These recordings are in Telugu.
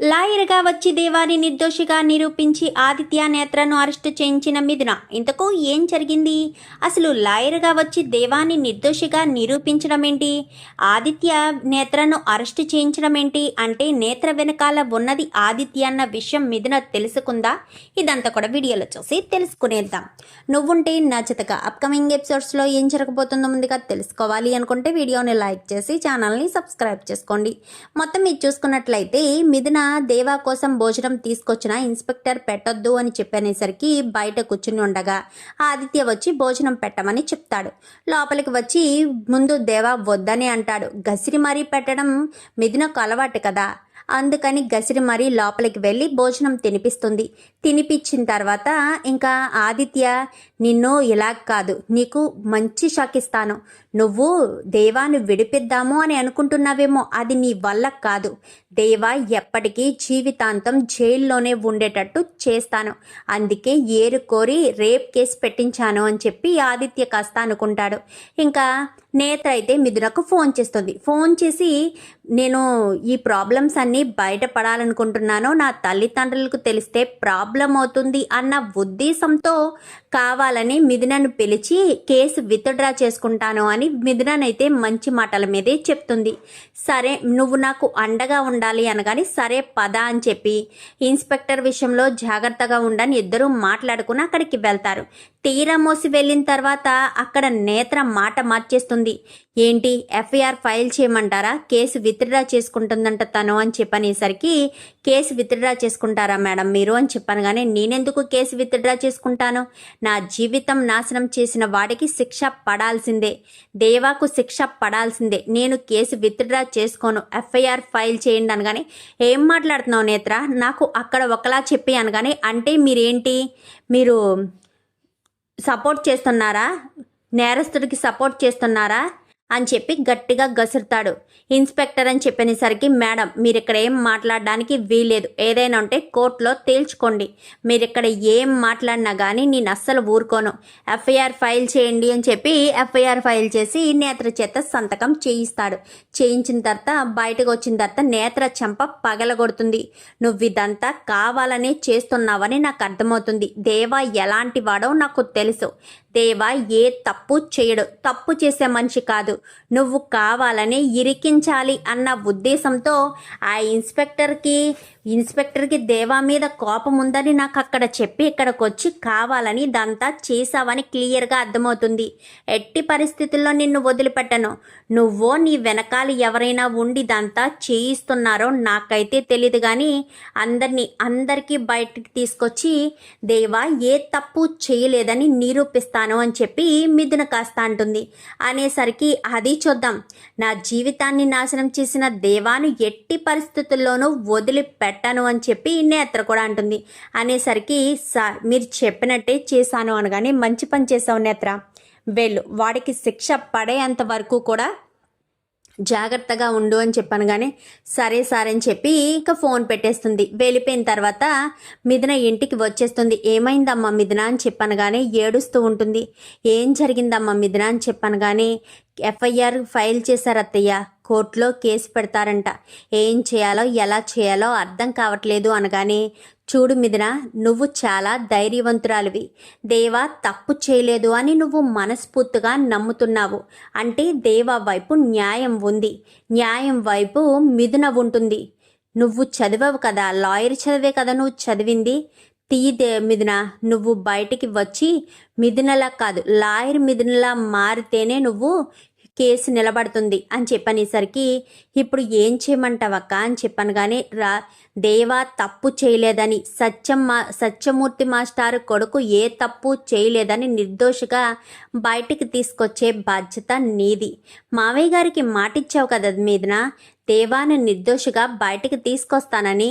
లాయర్గా వచ్చి దేవాని నిర్దోషిగా నిరూపించి ఆదిత్య నేత్రను అరెస్టు చేయించిన మిథున. ఇంతకు ఏం జరిగింది? అసలు లాయర్గా వచ్చి దేవాని నిర్దోషిగా నిరూపించడం ఏంటి? ఆదిత్య నేత్రను అరెస్టు చేయించడం ఏంటి? అంటే నేత్ర వెనకాల ఉన్నది ఆదిత్య అన్న విషయం మిథున తెలుసుకుందా? ఇదంతా కూడా వీడియోలో చూసి తెలుసుకునేద్దాం. నువ్వుంటే నచ్చతక అప్కమింగ్ ఎపిసోడ్స్లో ఏం జరగబోతుందో ముందుగా తెలుసుకోవాలి అనుకుంటే వీడియోని లైక్ చేసి ఛానల్ని సబ్స్క్రైబ్ చేసుకోండి. మొత్తం మీరు చూసుకున్నట్లయితే మిథున దేవా కోసం భోజనం తీసుకొచ్చిన ఇన్స్పెక్టర్ పెట్టొద్దు అని చెప్పనేసరికి బయట కూర్చుని ఉండగా ఆదిత్య వచ్చి భోజనం పెట్టమని చెప్తాడు. లోపలికి వచ్చి ముందు దేవా వద్దని అంటాడు. గసిరి మరీ పెట్టడం మిథునకు అలవాటు కదా. అందుకని గసిరి మరీ లోపలికి వెళ్ళి భోజనం తినిపిస్తుంది. తినిపించిన తర్వాత ఇంకా ఆదిత్య నిన్ను ఇలా కాదు నీకు మంచి షాక్ ఇస్తాను. నువ్వు దేవాను విడిపిద్దాము అని అనుకుంటున్నావేమో అది నీ వల్ల కాదు. దేవా ఎప్పటికీ జీవితాంతం జైల్లోనే ఉండేటట్టు చేస్తాను. అందుకే ఏరు కోరి రేప్ కేసు పెట్టించాను అని చెప్పి ఆదిత్య కాస్త అనుకుంటాడు. ఇంకా నేత్ర అయితే మిథునకు ఫోన్ చేస్తుంది. ఫోన్ చేసి నేను ఈ ప్రాబ్లమ్స్ అన్నీ బయటపడాలనుకుంటున్నాను నా తల్లిదండ్రులకు తెలిస్తే ప్రాబ్లం అవుతుంది అన్న ఉద్దేశంతో కావాలని మిథునను పిలిచి కేసు విత్డ్రా చేసుకుంటాను అని మిథుననైతే మంచి మాటల మీదే చెప్తుంది. సరే నువ్వు నాకు అండగా ఉండాలి అనగాని సరే పద అని చెప్పి ఇన్స్పెక్టర్ విషయంలో జాగ్రత్తగా ఉండని ఇద్దరూ మాట్లాడుకుని అక్కడికి వెళ్తారు. తీరా మోసి వెళ్ళిన తర్వాత అక్కడ నేత్ర మాట మార్చేస్తుంది. ఏంటి? ఎఫ్ఐఆర్ ఫైల్ చేయమంటారా? కేసు విత్డ్రా చేసుకుంటుందంట తను అని చెప్పనేసరికి కేసు విత్డ్రా చేసుకుంటారా మేడం మీరు అని చెప్పాను కానీ నేనెందుకు కేసు విత్డ్రా చేసుకుంటాను? నా జీవితం నాశనం చేసిన వాడికి శిక్ష పడాల్సిందే. దేవాకు శిక్ష పడాల్సిందే. నేను కేసు విత్డ్రా చేసుకోను. ఎఫ్ఐఆర్ ఫైల్ చేయండి అనగానే ఏం మాట్లాడుతున్నావు నేత్ర? నాకు అక్కడ ఒకలా చెప్పి అనగానే అంటే మీరేంటి? మీరు సపోర్ట్ చేస్తున్నారా? నేరస్తుడికి సపోర్ట్ చేస్తున్నారా? అని చెప్పి గట్టిగా గసురుతాడు. ఇన్స్పెక్టర్ అని చెప్పినసరికి మేడం మీరు ఇక్కడ ఏం మాట్లాడడానికి వీలేదు ఏదైనా ఉంటే కోర్టులో తేల్చుకోండి. మీరు ఇక్కడ ఏం మాట్లాడినా కానీ నేను అస్సలు ఊరుకోను. ఎఫ్ఐఆర్ ఫైల్ చేయండి అని చెప్పి ఎఫ్ఐఆర్ ఫైల్ చేసి నేత్ర చేత సంతకం చేయిస్తాడు. చేయించిన తర్వాత బయటకు వచ్చిన తర్వాత నేత్ర చెంప పగలగొడుతుంది. నువ్వు ఇదంతా కావాలనే చేస్తున్నావని నాకు అర్థమవుతుంది. దేవా ఎలాంటి వాడో నాకు తెలుసు. దేవా ఏ తప్పు చేయడు. తప్పు చేసే మనిషి కాదు. నువ్వు కావాలని ఇరికించాలి అన్న ఉద్దేశంతో ఆ ఇన్స్పెక్టర్కి ఇన్స్పెక్టర్కి దేవా మీద కోపం ఉందని నాకు అక్కడ చెప్పి ఇక్కడికి వచ్చి కావాలని ఇదంతా చేశావని క్లియర్గా అర్థమవుతుంది. ఎట్టి పరిస్థితుల్లో నిన్ను వదిలిపెట్టను. నువ్వో నీ వెనకాల ఎవరైనా ఉండి ఇదంతా చేయిస్తున్నారో నాకైతే తెలియదు కానీ అందరినీ అందరికీ బయటికి తీసుకొచ్చి దేవా ఏ తప్పు చేయలేదని నిరూపిస్తాను అని చెప్పి మిథున కాస్త అంటుంది. అనేసరికి అది చూద్దాం. నా జీవితాన్ని నాశనం చేసిన దేవాను ఎట్టి పరిస్థితుల్లోనూ పెట్టాను అని చెప్పి నేత్ర కూడా అంటుంది. అనేసరికి సా మీరు చెప్పినట్టే చేశాను అనగానే మంచి పని చేశావు నేత్ర. వెళ్ళు వాడికి శిక్ష పడేంత వరకు కూడా జాగ్రత్తగా ఉండు అని చెప్పాను కానీ సరే సార్ అని చెప్పి ఇంకా ఫోన్ పెట్టేస్తుంది. వెళ్ళిపోయిన తర్వాత మిథున ఇంటికి వచ్చేస్తుంది. ఏమైందమ్మా మిథున అని చెప్పాను కానీ ఏడుస్తూ ఉంటుంది. ఏం జరిగిందమ్మా మిథున అని చెప్పాను కానీ ఎఫ్ఐఆర్ ఫైల్ చేశారు అత్తయ్య. కోర్టులో కేసు పెడతారంట. ఏం చేయాలో ఎలా చేయాలో అర్థం కావట్లేదు అనగానే చూడు మిదిన నువ్వు చాలా ధైర్యవంతురాలివి. దేవా తప్పు చేయలేదు అని నువ్వు మనస్ఫూర్తిగా నమ్ముతున్నావు. అంటే దేవా వైపు న్యాయం ఉంది. న్యాయం వైపు మిథున ఉంటుంది. నువ్వు చదివావు కదా లాయర్ చదివే కదా నువ్వు చదివింది. తీదే మిథున నువ్వు బయటికి వచ్చి మిథునలా కాదు లాయర్ మిథునలా మారితేనే నువ్వు కేసు నిలబడుతుంది అని చెప్పనేసరికి ఇప్పుడు ఏం చేయమంటావక్క అని చెప్పాను కానీ రా దేవా తప్పు చేయలేదని సత్యం మా సత్యమూర్తి మాస్టారు కొడుకు ఏ తప్పు చేయలేదని నిర్దోషిగా బయటికి తీసుకొచ్చే బాధ్యత నీది. మావయ్య గారికి మాటిచ్చావు కదా మీదన దేవాను నిర్దోషిగా బయటికి తీసుకొస్తానని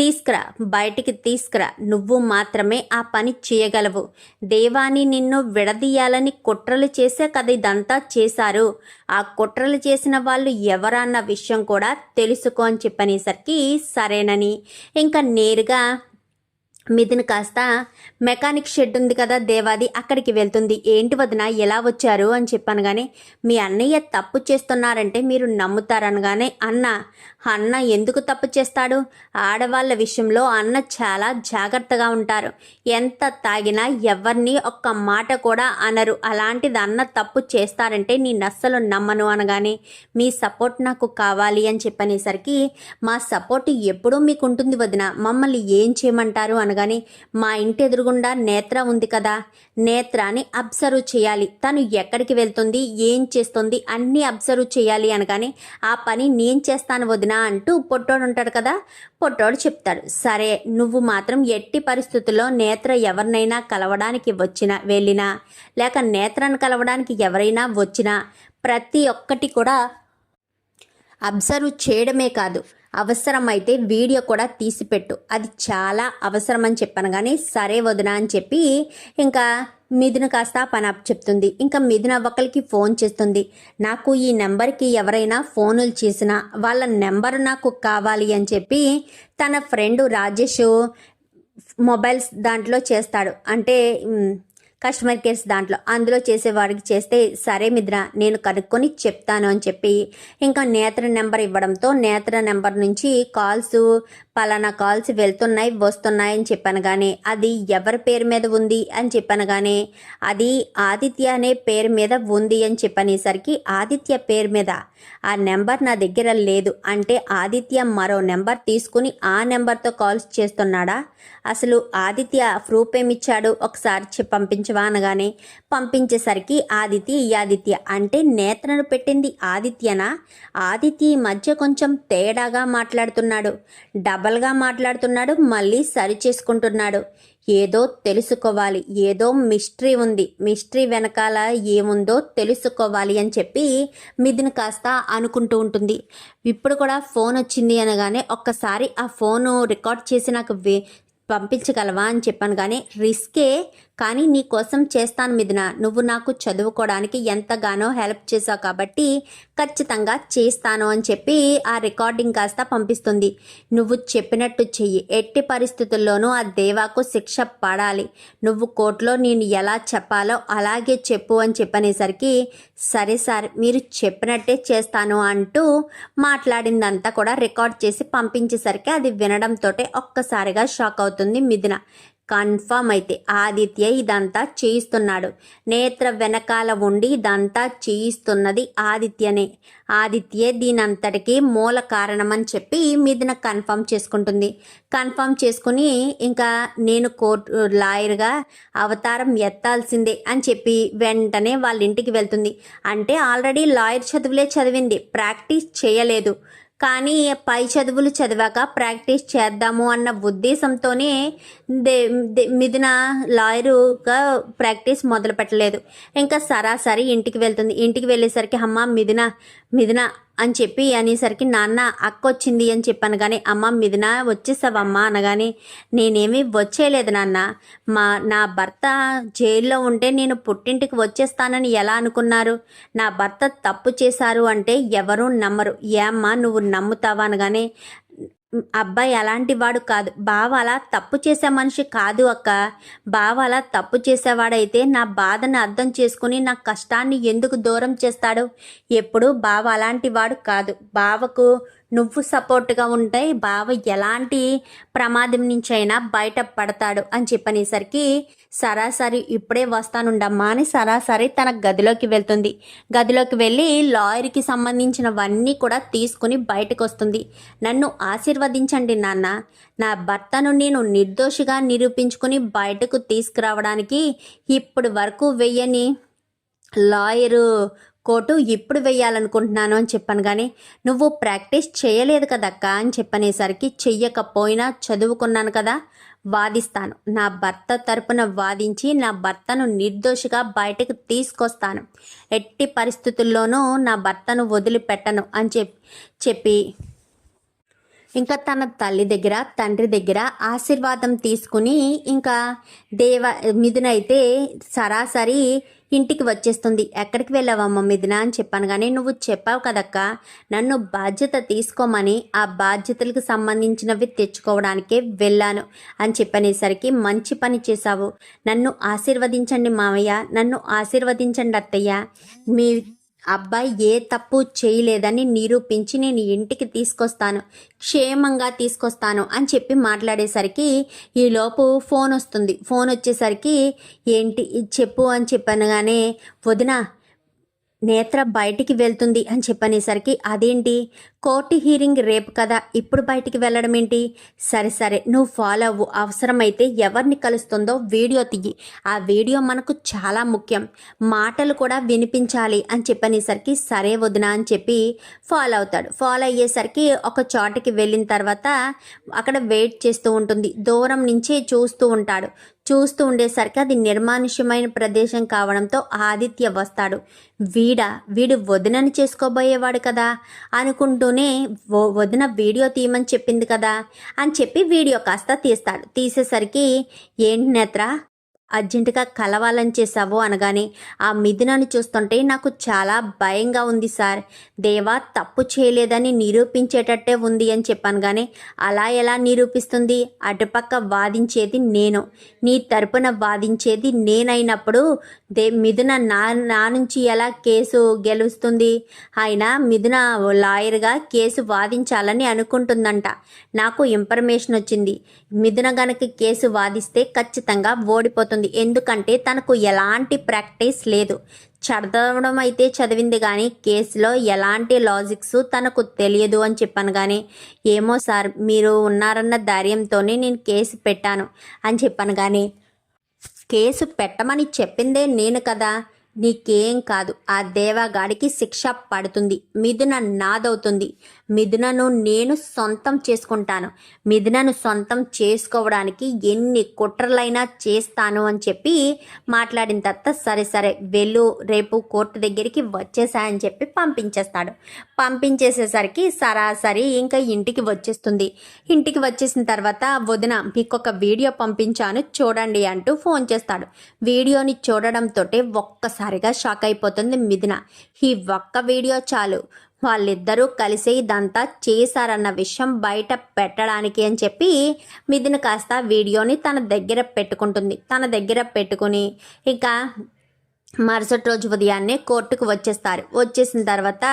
తీసుకురా బయటికి తీసుకురా. నువ్వు మాత్రమే ఆ పని చేయగలవు. దేవాని నిన్ను విడదీయాలని కుట్రలు చేసే కదా ఇదంతా చేశారు. ఆ కుట్రలు చేసిన వాళ్ళు ఎవరన్న విషయం కూడా తెలుసుకో అని చెప్పనేసరికి సరేనని. ఇంకా నేరుగా మిథున్ కాస్త మెకానిక్ షెడ్ ఉంది కదా దేవాది అక్కడికి వెళ్తుంది. ఏంటి వదిన ఎలా వచ్చారు? అని చెప్పాను కానీ మీ అన్నయ్య తప్పు చేస్తున్నారంటే మీరు నమ్ముతారనగానే అన్న అన్న ఎందుకు తప్పు చేస్తాడు? ఆడవాళ్ళ విషయంలో అన్న చాలా జాగ్రత్తగా ఉంటారు. ఎంత తాగినా ఎవరిని ఒక్క మాట కూడా అనరు. అలాంటిది అన్న తప్పు చేస్తారంటే నేను అస్సలు నమ్మను అనగానే మీ సపోర్ట్ నాకు కావాలి అని చెప్పనేసరికి మా సపోర్ట్ ఎప్పుడూ మీకు ఉంటుంది వదిన. మమ్మల్ని ఏం చేయమంటారు? అనగానే మా ఇంటి ఎదురుగుండా నేత్ర ఉంది కదా. నేత్రాని అబ్జర్వ్ చేయాలి. తను ఎక్కడికి వెళ్తుంది? ఏం చేస్తుంది? అన్నీ అబ్జర్వ్ చేయాలి అనగానే ఆ పని నేను చేస్తాను వదిన. అంటూ పొట్టోడు ఉంటాడు కదా పొట్టోడు చెప్తాడు సరే నువ్వు మాత్రం ఎట్టి పరిస్థితుల్లో నేత్ర ఎవరినైనా కలవడానికి వచ్చినా వెళ్ళినా లేక నేత్రను కలవడానికి ఎవరైనా వచ్చినా ప్రతి ఒక్కటి కూడా అబ్జర్వ్ చేయడమే కాదు అవసరమైతే వీడియో కూడా తీసిపెట్టు. అది చాలా అవసరం అని చెప్పాను కానీ సరే వదినా అని చెప్పి ఇంకా మిథున కాస్త పని చెప్తుంది. ఇంకా మిథున ఒకరికి ఫోన్ చేస్తుంది. నాకు ఈ నెంబర్కి ఎవరైనా ఫోనులు చేసినా వాళ్ళ నెంబర్ నాకు కావాలి అని చెప్పి తన ఫ్రెండ్ రాజేష్ మొబైల్స్ దాంట్లో చేస్తాడు. అంటే కస్టమర్ కేర్స్ దాంట్లో అందులో చేసేవాడికి చేస్తే సరే మిద్ర నేను కనుక్కొని చెప్తాను అని చెప్పి ఇంకా నేత్ర నెంబర్ ఇవ్వడంతో నేత్ర నెంబర్ నుంచి కాల్స్ పలానా కాల్స్ వెళ్తున్నాయి వస్తున్నాయి అని చెప్పాను కానీ అది ఎవరి పేరు మీద ఉంది? అని చెప్పాను కానీ అది ఆదిత్య అనే పేరు మీద ఉంది అని చెప్పనేసరికి ఆదిత్య పేరు మీద ఆ నెంబర్ నా దగ్గర లేదు అంటే ఆదిత్య మరో నెంబర్ తీసుకుని ఆ నెంబర్తో కాల్స్ చేస్తున్నాడా? అసలు ఆదిత్య ప్రూఫ్ ఏమిచ్చాడు? ఒకసారి పంపించవా అనగానే పంపించేసరికి ఆదిత్య ఈ ఆదిత్య అంటే నేత్రను పెట్టింది ఆదిత్యనా? ఆదిత్య ఈ మధ్య కొంచెం తేడాగా మాట్లాడుతున్నాడు. డబల్గా మాట్లాడుతున్నాడు మళ్ళీ సరి చేసుకుంటున్నాడు. ఏదో తెలుసుకోవాలి ఏదో మిస్టరీ ఉంది. మిస్టరీ వెనకాల ఏముందో తెలుసుకోవాలి అని చెప్పి మిథున్ కాస్త అనుకుంటూ ఉంటుంది. ఇప్పుడు కూడా ఫోన్ వచ్చింది అనగానే ఒక్కసారి ఆ ఫోను రికార్డ్ చేసి నాకు వే- పంపించగలవా అని చెప్పాను. కానీ రిస్కే కానీ నీ కోసం చేస్తాను మిథున. నువ్వు నాకు చదువుకోవడానికి ఎంతగానో హెల్ప్ చేసావు కాబట్టి ఖచ్చితంగా చేస్తాను అని చెప్పి ఆ రికార్డింగ్ కాస్త పంపిస్తుంది. నువ్వు చెప్పినట్టు చెయ్యి. ఎట్టి పరిస్థితుల్లోనూ ఆ దేవాకు శిక్ష పడాలి. నువ్వు కోర్టులో నేను ఎలా చెప్పాలో అలాగే చెప్పు అని చెప్పనేసరికి సరే సార్ మీరు చెప్పినట్టే చేస్తాను అంటూ మాట్లాడిందంతా కూడా రికార్డ్ చేసి పంపించేసరికి అది వినడంతో ఒక్కసారిగా షాక్ అవుతుంది మిథున. కన్ఫర్మ్ అయితే ఆదిత్య ఇదంతా చేయిస్తున్నాడు. నేత్ర వెనకాల ఉండి ఇదంతా చేయిస్తున్నది ఆదిత్యనే. ఆదిత్యే దీనంతటికి మూల కారణమని చెప్పి మీదిన కన్ఫర్మ్ చేసుకుంటుంది. కన్ఫర్మ్ చేసుకుని ఇంకా నేను కోర్టు లాయర్గా అవతారం ఎత్తాల్సిందే అని చెప్పి వెంటనే వాళ్ళ ఇంటికి వెళ్తుంది. అంటే ఆల్రెడీ లాయర్ చదువులే చదివింది. ప్రాక్టీస్ చేయలేదు. కానీ పై చదువులు చదివాక ప్రాక్టీస్ చేద్దాము అన్న ఉద్దేశంతోనే దే దే- మిథున లాయరుగా ప్రాక్టీస్ మొదలు పెట్టలేదు ఇంకా సరాసరి ఇంటికి వెళ్తుంది. ఇంటికి వెళ్ళేసరికి అమ్మ మిథున మిథున అని చెప్పి అనేసరికి నాన్న అక్క వచ్చింది అని చెప్పాను. కానీ అమ్మ మిథున వచ్చేసావమ్మా అనగానే నేనేమీ వచ్చేయలేదు నాన్న. మా నా భర్త జైల్లో ఉంటే నేను పుట్టింటికి వచ్చేస్తానని ఎలా అనుకున్నారు? నా భర్త తప్పు చేశారు అంటే ఎవరూ నమ్మరు. ఏమ్మా నువ్వు నమ్ముతావా? అనగానే అబ్బాయి అలాంటి వాడు కాదు. బావ అలా తప్పు చేసే మనిషి కాదు అక్క. బావ అలా తప్పు చేసేవాడైతే నా బాధను అర్థం చేసుకుని నా కష్టాన్ని ఎందుకు దూరం చేస్తాడు? ఎప్పుడు బావ అలాంటి వాడు కాదు. బావకు నువ్వు సపోర్ట్గా ఉంటే బావ ఎలాంటి ప్రమాదం నుంచి అయినా బయట పడతాడు అని చెప్పనేసరికి సరాసరి ఇప్పుడే వస్తానుండమ్మా అని సరాసరి తన గదిలోకి వెళ్తుంది. గదిలోకి వెళ్ళి లాయర్కి సంబంధించినవన్నీ కూడా తీసుకుని బయటకు వస్తుంది నన్ను ఆశీర్వదించండి నాన్న. నా భర్తను నేను నిర్దోషిగా నిరూపించుకుని బయటకు తీసుకురావడానికి ఇప్పటి వరకు వెయ్యని లాయరు కోటు ఇప్పుడు వెయ్యాలనుకుంటున్నాను అని చెప్పాను కానీ నువ్వు ప్రాక్టీస్ చేయలేదు కదక్క అని చెప్పనేసరికి చెయ్యకపోయినా చదువుకున్నాను కదా. వాదిస్తాను. నా భర్త తరపున వాదించి నా భర్తను నిర్దోషిగా బయటకు తీసుకొస్తాను. ఎట్టి పరిస్థితుల్లోనూ నా భర్తను వదిలిపెట్టను అని చెప్పి చెప్పి ఇంకా తన తల్లి దగ్గర తండ్రి దగ్గర ఆశీర్వాదం తీసుకుని ఇంకా దేవ మిథునైతే సరాసరి ఇంటికి వచ్చేస్తుంది. ఎక్కడికి వెళ్ళావమ్మ మిథున అని చెప్పాను కానీ నువ్వు చెప్పావు కదక్క నన్ను బాధ్యత తీసుకోమని ఆ బాధ్యతలకు సంబంధించినవి తెచ్చుకోవడానికే వెళ్ళాను అని చెప్పనేసరికి మంచి పని చేశావు. నన్ను ఆశీర్వదించండి మావయ్య నన్ను ఆశీర్వదించండి అత్తయ్య. మీ అబ్బాయి ఏ తప్పు చేయలేదని నిరూపించి నేను ఇంటికి తీసుకొస్తాను క్షేమంగా తీసుకొస్తాను అని చెప్పి మాట్లాడేసరికి ఈలోపు ఫోన్ వస్తుంది. ఫోన్ వచ్చేసరికి ఏంటి? ఇది చెప్పు అని చెప్పనగానే వదిన నేత్ర బయటికి వెళ్తుంది అని చెప్పనేసరికి అదేంటి? కోర్టు హీరింగ్ రేపు కదా ఇప్పుడు బయటికి వెళ్ళడం ఏంటి? సరే సరే నువ్వు ఫాలో అవ్వు. అవసరమైతే ఎవరిని కలుస్తుందో వీడియో తీయి. ఆ వీడియో మనకు చాలా ముఖ్యం. మాటలు కూడా వినిపించాలి అని చెప్పనేసరికి సరే వదిన అని చెప్పి ఫాలో అవుతాడు. ఫాలో అయ్యేసరికి ఒక చోటకి వెళ్ళిన తర్వాత అక్కడ వెయిట్ చేస్తూ ఉంటుంది. దూరం నుంచే చూస్తూ ఉంటాడు. చూస్తూ ఉండేసరికి అది నిర్మానుష్యమైన ప్రదేశం కావడంతో ఆదిత్య వస్తాడు. వీడా వీడు వదినని చేసుకోబోయేవాడు కదా అనుకుంటూనే వదిన వీడియో తీయమని చెప్పింది కదా అని చెప్పి వీడియో కాస్త తీస్తాడు. తీసేసరికి ఏంటి నేత్ర? అర్జెంటుగా కలవాలని చేసావు అనగానే ఆ మిథునను చూస్తుంటే నాకు చాలా భయంగా ఉంది సార్. దేవా తప్పు చేయలేదని నిరూపించేటట్టే ఉంది అని చెప్పాను కానీ అలా ఎలా నిరూపిస్తుంది? అటుపక్క వాదించేది నేను. నీ తరపున వాదించేది నేనైనప్పుడు దే మిథున నా నా నుంచి ఎలా కేసు గెలుస్తుంది? ఆయన మిథున లాయర్గా కేసు వాదించాలని అనుకుంటుందంట. నాకు ఇన్ఫర్మేషన్ వచ్చింది. మిథున గనక కేసు వాదిస్తే ఖచ్చితంగా ఓడిపోతుంది. ఎందుకంటే తనకు ఎలాంటి ప్రాక్టీస్ లేదు. చదవడం అయితే చదివింది కానీ కేసులో ఎలాంటి లాజిక్స్ తనకు తెలియదు అని చెప్పాను కానీ ఏమో సార్ మీరు ఉన్నారన్న ధైర్యంతోనే నేను కేసు పెట్టాను అని చెప్పాను కానీ కేసు పెట్టమని చెప్పిందే నేను కదా. నీకేం కాదు. ఆ దేవగాడికి శిక్ష పడుతుంది. మిథున నాదవుతుంది. మిథునను నేను సొంతం చేసుకుంటాను. మిథునను సొంతం చేసుకోవడానికి ఎన్ని కుట్రలైనా చేస్తాను అని చెప్పి మాట్లాడిన తర్వాత సరే సరే వెళ్ళు రేపు కోర్టు దగ్గరికి వచ్చేసాయని చెప్పి పంపించేస్తాడు. పంపించేసేసరికి సరాసరి ఇంకా ఇంటికి వచ్చేస్తుంది. ఇంటికి వచ్చేసిన తర్వాత వదిన మీకు ఒక వీడియో పంపించాను. చూడండి అంటూ ఫోన్ చేస్తాడు. వీడియోని చూడడంతో ఒక్కసారిగా షాక్ అయిపోతుంది మిథున. ఈ ఒక్క వీడియో చాలు. వాళ్ళిద్దరూ కలిసి ఇదంతా చేశారన్న విషయం బయట పెట్టడానికి అని చెప్పి మిథున కాస్త వీడియోని తన దగ్గర పెట్టుకుంటుంది. తన దగ్గర పెట్టుకుని ఇంకా మరుసటి రోజు ఉదయాన్నే కోర్టుకు వచ్చేస్తారు. వచ్చేసిన తర్వాత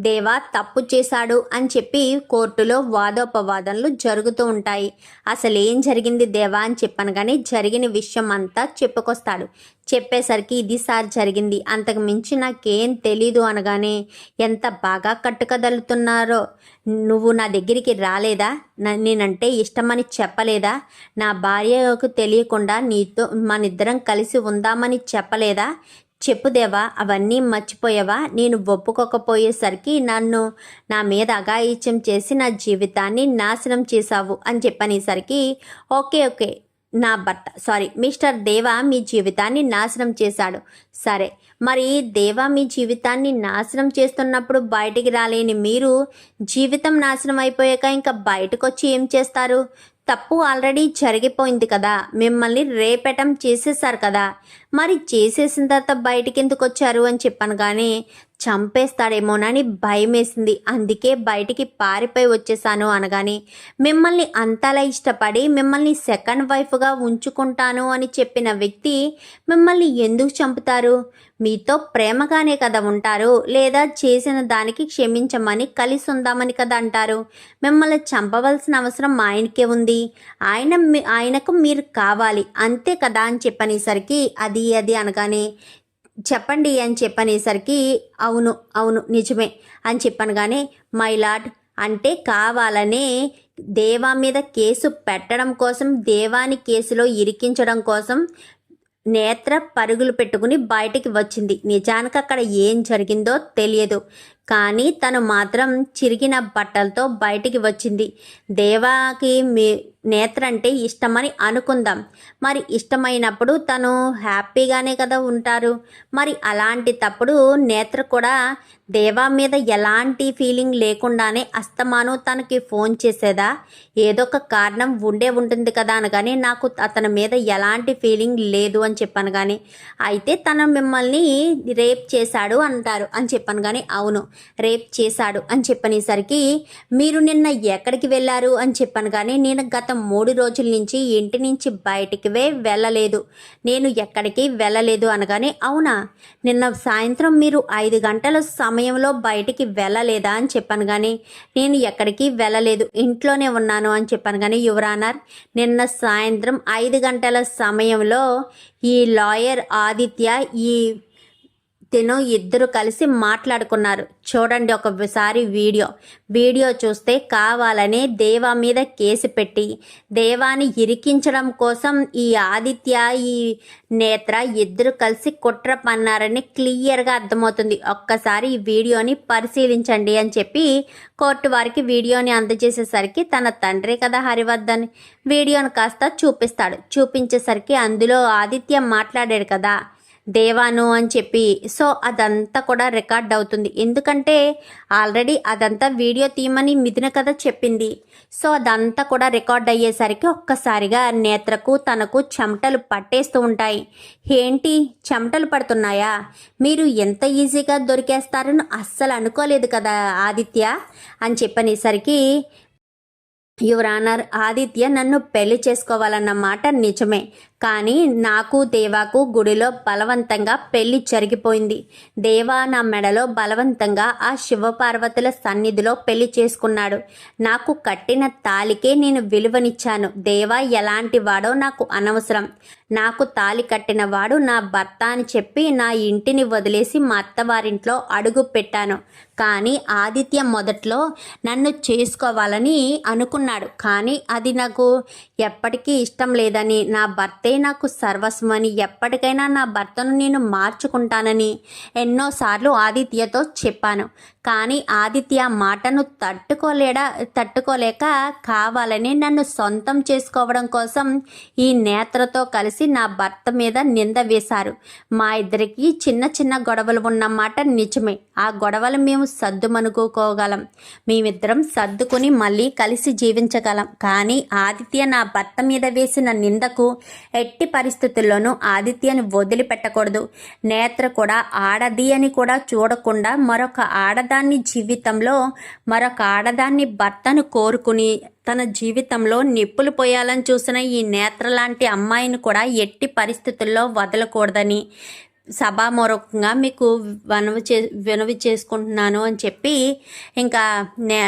దేవా తప్పు చేశాడు అని చెప్పి కోర్టులో వాదోపవాదనలు జరుగుతూ ఉంటాయి. అసలు ఏం జరిగింది దేవా అని చెప్పాను కానీ జరిగిన విషయం అంతా చెప్పుకొస్తాడు. చెప్పేసరికి ఇది సార్ జరిగింది. అంతకు మించి నాకేం తెలీదు అనగానే ఎంత బాగా కట్టుకదలుతున్నారో. నువ్వు నా దగ్గరికి రాలేదా? నేనంటే ఇష్టమని చెప్పలేదా? నా భార్యకు తెలియకుండా నీతో మనిద్దరం కలిసి ఉందామని చెప్పలేదా? చెప్పుదేవా అవన్నీ మర్చిపోయావా? నేను ఒప్పుకోకపోయేసరికి నన్ను నా మీద అఘాయిత్యం చేసి నా జీవితాన్ని నాశనం చేశావు అని చెప్పనేసరికి ఓకే ఓకే నా భర్త. సారీ మిస్టర్ దేవా మీ జీవితాన్ని నాశనం చేశాడు. సరే మరి దేవా మీ జీవితాన్ని నాశనం చేస్తున్నప్పుడు బయటికి రాలేని మీరు జీవితం నాశనం అయిపోయాక ఇంకా బయటకు వచ్చి ఏం చేస్తారు? తప్పు ఆల్రెడీ జరిగిపోయింది కదా. మిమ్మల్ని రేపటం చేసేసారు కదా. మరి చేసేసిన తర్వాత బయటికి ఎందుకు వచ్చారు అని చెప్పాను కానీ చంపేస్తాడేమోనని భయమేసింది. అందుకే బయటికి పారిపోయి వచ్చేసాను అనగానే మిమ్మల్ని అంతలా ఇష్టపడి మిమ్మల్ని సెకండ్ వైఫ్గా ఉంచుకుంటాను అని చెప్పిన వ్యక్తి మిమ్మల్ని ఎందుకు చంపుతారు? మీతో ప్రేమగానే కదా ఉంటారు. లేదా చేసిన దానికి క్షమించమని కలిసి ఉందామని కదా అంటారు. మిమ్మల్ని చంపవలసిన అవసరం ఆయనకే ఉంది. ఆయన మీ- ఆయనకు మీరు కావాలి. అంతే కదా అని చెప్పనేసరికి అది అది అనగానే చెప్పండి అని చెప్పనేసరికి అవును అవును నిజమే అని చెప్పాను కానీ మై లార్డ్ అంటే కావాలనే దేవా మీద కేసు పెట్టడం కోసం దేవాని కేసులో ఇరికించడం కోసం నేత్ర పరుగులు పెట్టుకుని బయటికి వచ్చింది. నిజానికి అక్కడ ఏం జరిగిందో తెలియదు. కానీ తను మాత్రం చిరిగిన బట్టలతో బయటికి వచ్చింది. దేవాకి మీ నేత్ర అంటే ఇష్టమని అనుకుందాం. మరి ఇష్టమైనప్పుడు తను హ్యాపీగానే కదా ఉంటారు. మరి అలాంటి తప్పుడు నేత్ర కూడా దేవా మీద ఎలాంటి ఫీలింగ్ లేకుండానే అస్తమాను తనకి ఫోన్ చేసేదా? ఏదో ఒక కారణం ఉండే ఉంటుంది కదా అనగానే నాకు అతని మీద ఎలాంటి ఫీలింగ్ లేదు అని చెప్పాను కానీ అయితే తను మిమ్మల్ని రేప్ చేశాడు అంటారు అని చెప్పాను కానీ అవును. రేప్ చేశాడు అని చెప్పనేసరికి మీరు నిన్న ఎక్కడికి వెళ్ళారు? అని చెప్పాను కానీ నేను గత మూడు రోజుల నుంచి ఇంటి నుంచి బయటికివే వెళ్ళలేదు. నేను ఎక్కడికి వెళ్ళలేదు అనగానే అవునా? నిన్న సాయంత్రం మీరు ఐదు గంటల సమయంలో బయటికి వెళ్ళలేదా? అని చెప్పాను కానీ నేను ఎక్కడికి వెళ్ళలేదు. ఇంట్లోనే ఉన్నాను. అని చెప్పాను కానీ యువరానర్ నిన్న సాయంత్రం ఐదు గంటల సమయంలో ఈ లాయర్ ఆదిత్య ఈ తిను ఇద్దరు కలిసి మాట్లాడుకున్నారు. చూడండి ఒకసారి వీడియో. వీడియో చూస్తే కావాలనే దేవా మీద కేసు పెట్టి దేవాని ఇరికించడం కోసం ఈ ఆదిత్య ఈ నేత్ర ఇద్దరు కలిసి కుట్ర పన్నారని క్లియర్గా అర్థమవుతుంది. ఒక్కసారి ఈ వీడియోని పరిశీలించండి అని చెప్పి కోర్టు వారికి వీడియోని అందజేసేసరికి తన తండ్రి కదా హరివర్ధన్. వీడియోని కాస్త చూపిస్తాడు. చూపించేసరికి అందులో ఆదిత్య మాట్లాడాడు కదా. దేవాను అని చెప్పి. సో అదంతా కూడా రికార్డ్ అవుతుంది. ఎందుకంటే ఆల్రెడీ అదంతా వీడియో తీయమని మిథున కథ చెప్పింది. సో అదంతా కూడా రికార్డ్ అయ్యేసరికి ఒక్కసారిగా నేత్రకు తనకు చెమటలు పట్టేస్తూ ఉంటాయి. ఏంటి? చెమటలు పడుతున్నాయా? మీరు ఎంత ఈజీగా దొరికేస్తారని అస్సలు అనుకోలేదు కదా ఆదిత్య అని చెప్పనేసరికి యువరానర్ ఆదిత్య నన్ను పెళ్ళి చేసుకోవాలన్న మాట నిజమే. కానీ నాకు దేవాకు గుడిలో బలవంతంగా పెళ్ళి జరిగిపోయింది. దేవా నా మెడలో బలవంతంగా ఆ శివపార్వతుల సన్నిధిలో పెళ్ళి చేసుకున్నాడు. నాకు కట్టిన తాలికే నేను విలువనిచ్చాను. దేవా ఎలాంటి వాడో నాకు అనవసరం. నాకు తాలి కట్టిన వాడు నా భర్త అని చెప్పి నా ఇంటిని వదిలేసి మా అత్తవారింట్లో అడుగు పెట్టాను. కానీ ఆదిత్య మొదట్లో నన్ను చేసుకోవాలని అనుకున్నాడు. కానీ అది నాకు ఎప్పటికీ ఇష్టం లేదని నా భర్తే నాకు సర్వస్వమని ఎప్పటికైనా నా భర్తను నేను మార్చుకుంటానని ఎన్నోసార్లు ఆదిత్యతో చెప్పాను. కానీ ఆదిత్య మాటను తట్టుకోలేడా తట్టుకోలేక కావాలని నన్ను సొంతం చేసుకోవడం కోసం ఈ నేత్రతో కలిసి నా భర్త మీద నింద వేశారు. మా ఇద్దరికి చిన్న చిన్న గొడవలు ఉన్నమాట నిజమే. ఆ గొడవలు మేము సర్దుమనుకోగలం. మేమిద్దరం సర్దుకుని మళ్ళీ కలిసి జీవించగలం. కానీ ఆదిత్య నా భర్త మీద వేసిన నిందకు ఎట్టి పరిస్థితుల్లోనూ ఆదిత్యని వదిలిపెట్టకూడదు. నేత్ర కూడా ఆడది అని కూడా చూడకుండా మరొక ఆడదాన్ని జీవితంలో మరొక ఆడదాన్ని భర్తను కోరుకుని తన జీవితంలో నిప్పులు పోయాలని చూసిన ఈ నేత్ర లాంటి అమ్మాయిని కూడా ఎట్టి పరిస్థితుల్లో వదలకూడదని సభామూరకంగా మీకు వనవి చే వినవి చేసుకుంటున్నాను అని చెప్పి ఇంకా నే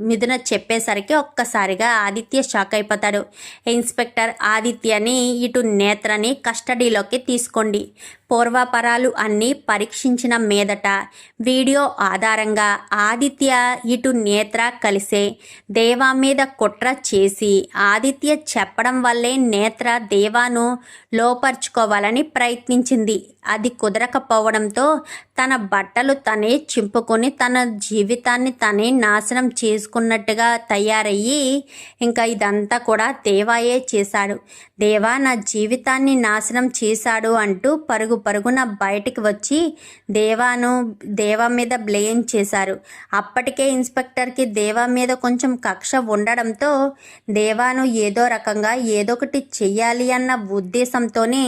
మిథున చెప్పేసరికి ఒక్కసారిగా ఆదిత్య షాక్ అయిపోతాడు. ఇన్స్పెక్టర్ ఆదిత్యని ఇటు నేత్రని కస్టడీలోకి తీసుకోండి. పూర్వపరాలు అన్నీ పరీక్షించిన మీదట వీడియో ఆధారంగా ఆదిత్య ఇటు నేత్ర కలిసే దేవా మీద కుట్ర చేసి ఆదిత్య చెప్పడం వల్లే నేత్ర దేవాను లోపరుచుకోవాలని ప్రయత్నించింది. అది కుదరకపోవడంతో తన బట్టలు తనే చింపుకొని తన జీవితాన్ని తనే నాశనం చేసుకున్నట్టుగా తయారయ్యి ఇంకా ఇదంతా కూడా దేవాయే చేశాడు. దేవా నా జీవితాన్ని నాశనం చేశాడు అంటూ పరుగు పరుగున బయటికి వచ్చి దేవాను దేవా మీద బ్లేమ్ చేశారు. అప్పటికే ఇన్స్పెక్టర్కి దేవా మీద కొంచెం కక్ష ఉండడంతో దేవాను ఏదో రకంగా ఏదో ఒకటి చెయ్యాలి అన్న ఉద్దేశంతోనే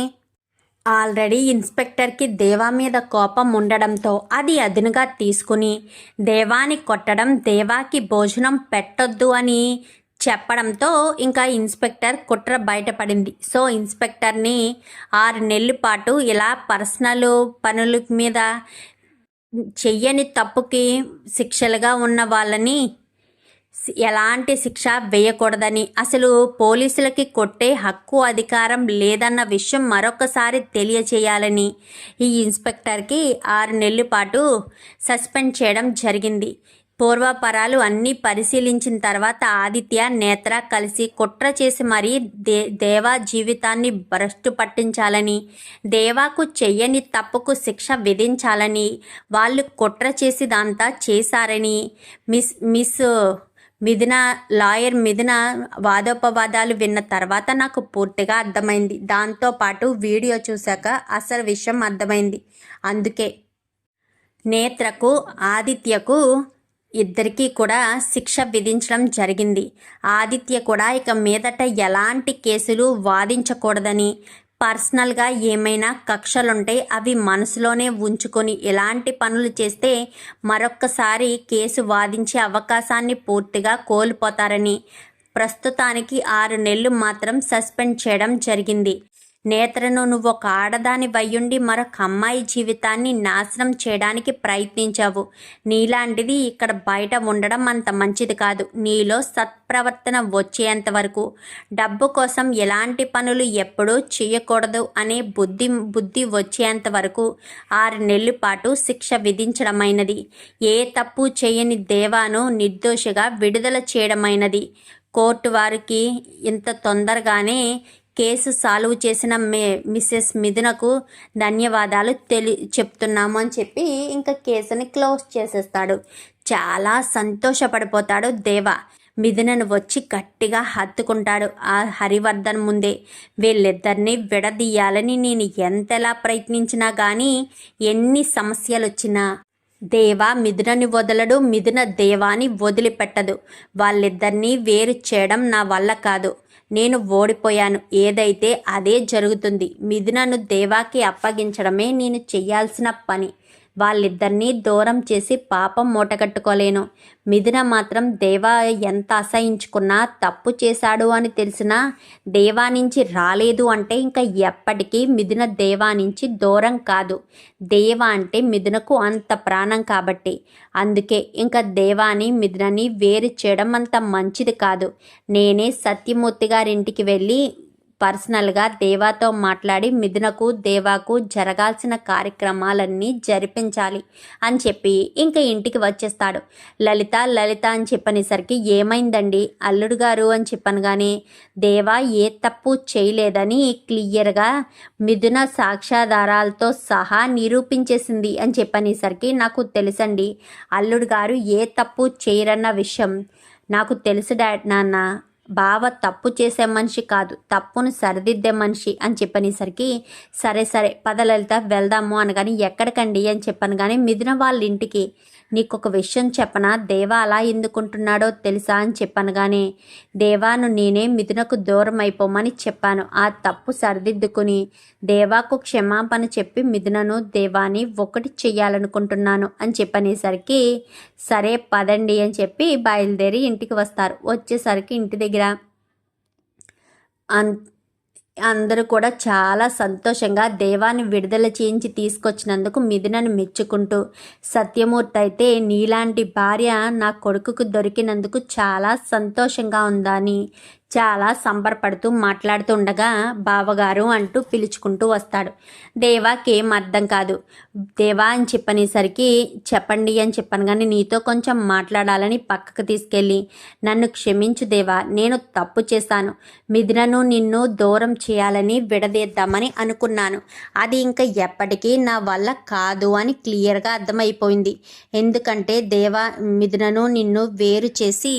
ఆల్రెడీ ఇన్స్పెక్టర్కి దేవా మీద కోపం ఉండడంతో అది అదునుగా తీసుకుని దేవాని కొట్టడం దేవాకి భోజనం పెట్టొద్దు అని చెప్పడంతో ఇంకా ఇన్స్పెక్టర్ కుట్ర బయటపడింది. సో ఇన్స్పెక్టర్ని ఆరు నెలల పాటు ఇలా పర్సనల్ పనుల మీద చెయ్యని తప్పుకి శిక్షలుగా ఉన్న వాళ్ళని ఎలాంటి శిక్ష వేయకూడదని అసలు పోలీసులకి కొట్టే హక్కు అధికారం లేదన్న విషయం మరొకసారి తెలియచేయాలని ఈ ఇన్స్పెక్టర్కి ఆరు నెలల పాటు సస్పెండ్ చేయడం జరిగింది. పూర్వపరాలు అన్నీ పరిశీలించిన తర్వాత ఆదిత్య నేత్ర కలిసి కుట్ర చేసి మరీ దే దేవా జీవితాన్ని భ్రష్టు పట్టించాలని దేవాకు చెయ్యని తప్పుకు శిక్ష విధించాలని వాళ్ళు కుట్ర చేసిదంతా చేశారని మిస్ మిస్ మిథున లాయర్ మిథున వాదోపవాదాలు విన్న తర్వాత నాకు పూర్తిగా అర్థమైంది. దాంతోపాటు వీడియో చూశాక అసలు విషయం అర్థమైంది. అందుకే నేత్రకు ఆదిత్యకు ఇద్దరికీ కూడా శిక్ష విధించడం జరిగింది. ఆదిత్య కూడా ఇక మీదట ఎలాంటి కేసులు వాదించకూడదని పర్సనల్గా ఏమైనా కక్షలుంటే అవి మనసులోనే ఉంచుకొని ఎలాంటి పనులు చేస్తే మరొక్కసారి కేసు వాదించే అవకాశాన్ని పూర్తిగా కోల్పోతారని ప్రస్తుతానికి ఆరు నెలలు మాత్రం సస్పెండ్ చేయడం జరిగింది. నేత్రను నువ్వు ఒక ఆడదాని వయ్యుండి మరొక అమ్మాయి జీవితాన్ని నాశనం చేయడానికి ప్రయత్నించావు. నీలాంటిది ఇక్కడ బయట ఉండడం అంత మంచిది కాదు. నీలో సత్ప్రవర్తన వచ్చేంత వరకు. డబ్బు కోసం ఎలాంటి పనులు ఎప్పుడూ చేయకూడదు అనే బుద్ధి బుద్ధి వచ్చేంత వరకు ఆరు నెలల పాటు శిక్ష విధించడమైనది. ఏ తప్పు చేయని దేవాను నిర్దోషిగా విడుదల చేయడమైనది. కోర్టు వారికి ఇంత తొందరగానే కేసు సాల్వ్ చేసిన మే మిస్సెస్ మిథునకు ధన్యవాదాలు తెలి చెప్తున్నాము అని చెప్పి ఇంకా కేసుని క్లోజ్ చేసేస్తాడు. చాలా సంతోషపడిపోతాడు దేవ. మిథునను వచ్చి గట్టిగా హత్తుకుంటాడు ఆ హరివర్ధన్ ముందే. వీళ్ళిద్దరిని విడదీయాలని నేను ఎంతలా ప్రయత్నించినా కానీ ఎన్ని సమస్యలు వచ్చినా దేవ మిథునని వదలడు మిథున దేవాని వదిలిపెట్టదు. వాళ్ళిద్దరినీ వేరు చేయడం నా వల్ల కాదు. నేను ఓడిపోయాను. ఏదైతే అదే జరుగుతుంది. మిథునను దేవాకి అప్పగించడమే నేను చేయాల్సిన పని. వాళ్ళిద్దరినీ దూరం చేసి పాపం మూటగట్టుకోలేను. మిథున మాత్రం దేవా ఎంత అసహించుకున్నా తప్పు చేశాడు అని తెలిసినా దేవా నుంచి రాలేదు అంటే ఇంకా ఎప్పటికీ మిథున దేవా నుంచి దూరం కాదు. దేవా అంటే మిథునకు అంత ప్రాణం కాబట్టి. అందుకే ఇంకా దేవాని మిథునని వేరు చేయడం అంత మంచిది కాదు. నేనే సత్యమూర్తి గారింటికి వెళ్ళి పర్సనల్గా దేవాతో మాట్లాడి మిథునకు దేవాకు జరగాల్సిన కార్యక్రమాలన్నీ జరిపించాలి అని చెప్పి ఇంకా ఇంటికి వచ్చేస్తాడు. లలిత లలిత అని చెప్పనేసరికి ఏమైందండి? అల్లుడు గారు అని చెప్పను కానీ దేవా ఏ తప్పు చేయలేదని క్లియర్గా మిథున సాక్ష్యాధారాలతో సహా నిరూపించేసింది అని చెప్పనేసరికి నాకు తెలుసండి. అల్లుడు గారు ఏ తప్పు చేయరన్న విషయం నాకు తెలుసు డాడ్ నాన్న. బావ తప్పు చేసే మనిషి కాదు తప్పును సరిదిద్దే మనిషి అని చెప్పనేసరికి సరే సరే పద లలిత వెళ్దాము అనగాని ఎక్కడికండి అని చెప్పాను కానీ మిథున వాళ్ళ ఇంటికి నీకు ఒక విషయం చెప్పనా దేవా అలా ఎందుకుంటున్నాడో తెలుసా అని చెప్పాను కానీ దేవాను నేనే మిథునకు దూరం అయిపోమని చెప్పాను. ఆ తప్పు సరిదిద్దుకుని దేవాకు క్షమాపణ చెప్పి మిథునను దేవాని ఒకటి చెయ్యాలనుకుంటున్నాను అని చెప్పనేసరికి సరే పదండి అని చెప్పి బయలుదేరి ఇంటికి వస్తారు. వచ్చేసరికి ఇంటి దగ్గర అన్ అందరూ కూడా చాలా సంతోషంగా దేవాన్ని విడుదల చేయించి తీసుకొచ్చినందుకు మిథునను మెచ్చుకుంటూ సత్యమూర్తి అయితే నీలాంటి భార్య నా కొడుకుకు దొరికినందుకు చాలా సంతోషంగా ఉందని చాలా సంబరపడుతూ మాట్లాడుతుండగా బావగారు అంటూ పిలుచుకుంటూ వస్తాడు. దేవాకేం అర్థం కాదు. దేవా అని చెప్పనేసరికి చెప్పండి అని చెప్పాను కానీ నీతో కొంచెం మాట్లాడాలని పక్కకు తీసుకెళ్ళి నన్ను క్షమించు దేవా నేను తప్పు చేశాను. మిథునను నిన్ను దూరం చేయాలని విడదీద్దామని అనుకున్నాను. అది ఇంకా ఎప్పటికీ నా వల్ల కాదు అని క్లియర్గా అర్థమైపోయింది. ఎందుకంటే దేవా మిథునను నిన్ను వేరు చేసి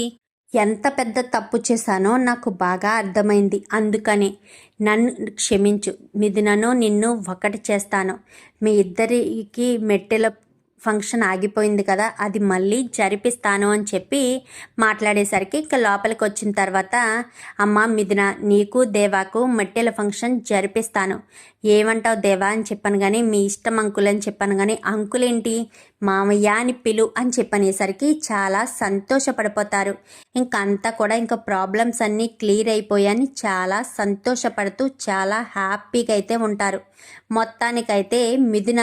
ఎంత పెద్ద తప్పు చేశానో నాకు బాగా అర్థమైంది. అందుకనే నన్ను క్షమించు. మిథునను నిన్ను ఒకటి చేస్తాను. మీ ఇద్దరికి మెట్టెల ఫంక్షన్ ఆగిపోయింది కదా అది మళ్ళీ జరిపిస్తాను అని చెప్పి మాట్లాడేసరికి ఇంకా లోపలికి వచ్చిన తర్వాత అమ్మ మిథున నీకు దేవాకు మట్టిల ఫంక్షన్ జరిపిస్తాను. ఏమంటావు దేవా? అని చెప్పాను కానీ మీ ఇష్టం అంకుల్ అని చెప్పాను కానీ అంకులేంటి? మామయ్య అని పిలు అని చెప్పనేసరికి చాలా సంతోషపడిపోతారు. ఇంకంతా కూడా ఇంకా ప్రాబ్లమ్స్ అన్నీ క్లియర్ అయిపోయాయని చాలా సంతోషపడుతూ చాలా హ్యాపీగా అయితే ఉంటారు. మొత్తానికైతే మిథున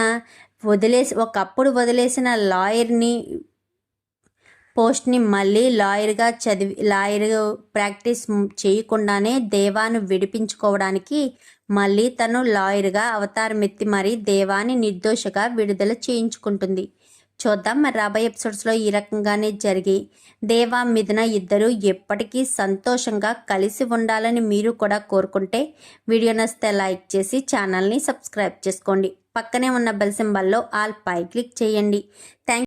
వదిలేసి ఒకప్పుడు వదిలేసిన లాయర్ని పోస్ట్ని మళ్ళీ లాయర్గా చదివి లాయర్ ప్రాక్టీస్ చేయకుండానే దేవాను విడిపించుకోవడానికి మళ్ళీ తను లాయర్గా అవతారమెత్తి మరీ దేవాని నిర్దోషగా విడుదల చేయించుకుంటుంది. చూద్దాం మరి రాబోయే ఎపిసోడ్స్లో ఈ రకంగానే జరిగి దేవా మిథున ఇద్దరు ఎప్పటికీ సంతోషంగా కలిసి ఉండాలని మీరు కూడా కోరుకుంటే వీడియో నస్తే లైక్ చేసి ఛానల్ని సబ్స్క్రైబ్ చేసుకోండి. పక్కనే ఉన్న బెల్ సింబల్లో ఆల్ పై క్లిక్ చేయండి. థ్యాంక్